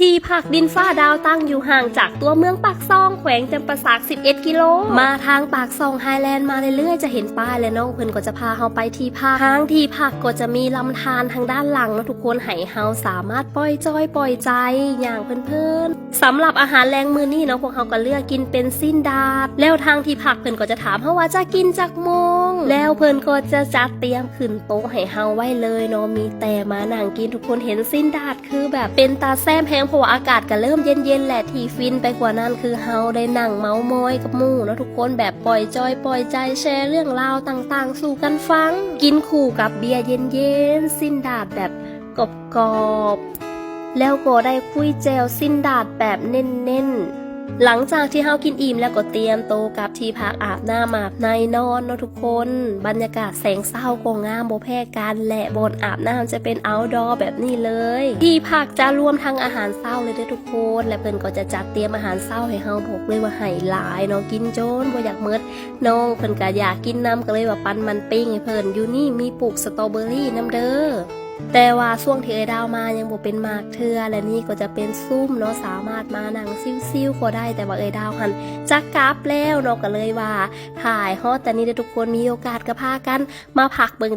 ที่พักดินฟ้าดาวตั้งอยู่ห่างจากตัวเมืองปากซอง แขวงจำปาสัก 11 กิโล มาทางปากซองไฮแลนด์มาเรื่อยๆจะเห็นป้ายและน้องเพิ่นก็จะพาเฮาไปที่พักทางที่พักก็จะมีลำธารทางด้านหลังนะทุกคนให้เฮาสามารถปล่อยจอยปล่อยใจอย่างเพลินๆสำหรับอาหารแรงมือนี่เนาะพวกเฮาก็เลือกกินเป็นสิ้นดาดแล้วทางที่พักเพิ่นก็จะถามเฮาว่าจะกินจากโมง แล้วเพิ่นก็จะจัดเตรียมขึ้นโต๊ะให้เฮาไว้เลยเนาะมีแต่มานั่งกินทุกคนเห็นสิ้นดาดคือแบบเป็นตาแซมแพงเพราะว่าอากาศก็เริ่มเย็นๆแหละที่ฟินไปกว่านั้นคือเฮาได้นั่งเมาส์มอยกับมู่เนาะทุกคนแบบปล่อยจอยปล่อยใจแชร์เรื่องราวต่างๆ สู่กันฟัง กินคู่กับเบียร์เย็นๆสิ้นดาดแบบกรอบๆแล้วก็ได้คุยแจวสิ้นดาดแบบเน้นๆ หลังจากที่เฮากินอิ่มแล้วก็เตรียมโตกับที่พักอาบน้ำอาบในนอนเนาะทุกคน บรรยากาศแสงเศร้าก็งามโบแพ้กันและบนอาบน้ำจะเป็นอ outdoor แบบนี้เลย ที่พักจะรวมทั้งอาหารเศร้าเลยเด้ทุกคน และเพิ่นก็จะจัดเตรียมอาหารเศร้าให้เฮาบอกเลยว่าให้หลายเนาะกินโจนบ่อยากเมิดน้องเพิ่นก็อยากกินน้ำก็เลยว่าปันมันปิ้งให้เพิ่นอยู่นี่มีปลูกสตรอเบอรี่น้ำเด้อ แต่ว่าช่วงที่เอดาวมายังบ่เป็นหมากเทือและนี่ก็จะเป็นซุ่มเนาะสามารถมานั่งซิ่วๆก็ได้ แต่ว่าเอดาวหันจักกราบแล้วเนาะก็เลยว่าถ่ายฮอดแต่นี้ทุกคนมีโอกาสก็พากันมาพักเบิ่ง